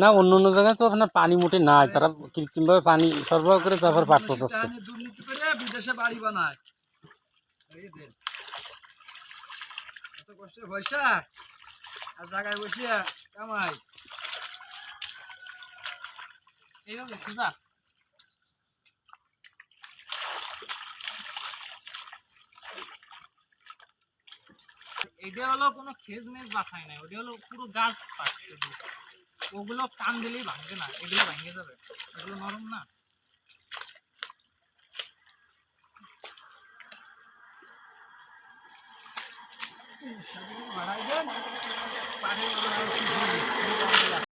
না অন্য অন্য জায়গায় তো আপনার পানি মোটে নাই তারা কৃত্রিমভাবে পানি সরবরাহ করে তারপর পাট পচাচ্ছে। দুর্নীতি করে বিদেশে বাড়ি বানায়। এত কষ্টের পয়সা আর জায়গায় বসিয়া কামাই। এইভাবে সোজা? এটা হলো কোনো খেজ মেজ বাসায় নাই, ওটা হলো পুরো গাছ পাচ্ছে ওগুলো টান দিলেই ভাঙবে না, এগুলো ভাঙে যাবে। এগুলো নরম না। বাড়াই দেন। পানি